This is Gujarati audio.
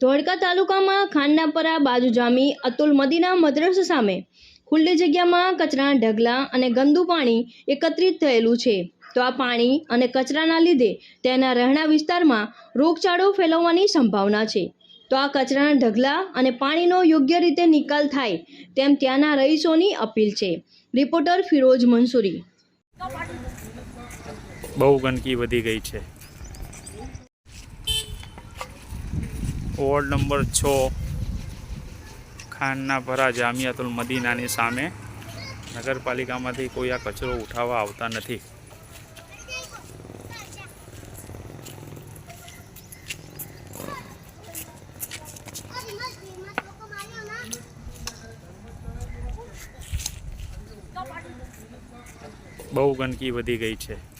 ધોળકા તાલુકામાં ખાંડનાપરા બાજુ જામી અતુલ મદીના મદ્રસ સામે ખુલ્લી જગ્યામાં કચરાના ઢગલા અને ગંદુ પાણી એકત્રિત થયેલું છે. તો આ પાણી અને કચરાના લીધે તેના રહેણા વિસ્તારમાં રોગચાળો ફેલાવવાની સંભાવના છે. તો આ કચરાના ઢગલા અને પાણીનો યોગ્ય રીતે નિકાલ થાય તેમ ત્યાંના રહીશોની અપીલ છે. રિપોર્ટર ફિરોજ મંસૂરી. બહુ ગંદકી વધી ગઈ છે. વોર્ડ નંબર છ, ખાનના ભરા જામિયાતુલ મદીનાની સામે નગરપાલિકામાંથી કોઈ આ કચરો ઉઠાવવા આવતા નથી. બહુ ગંદકી વધી ગઈ છે.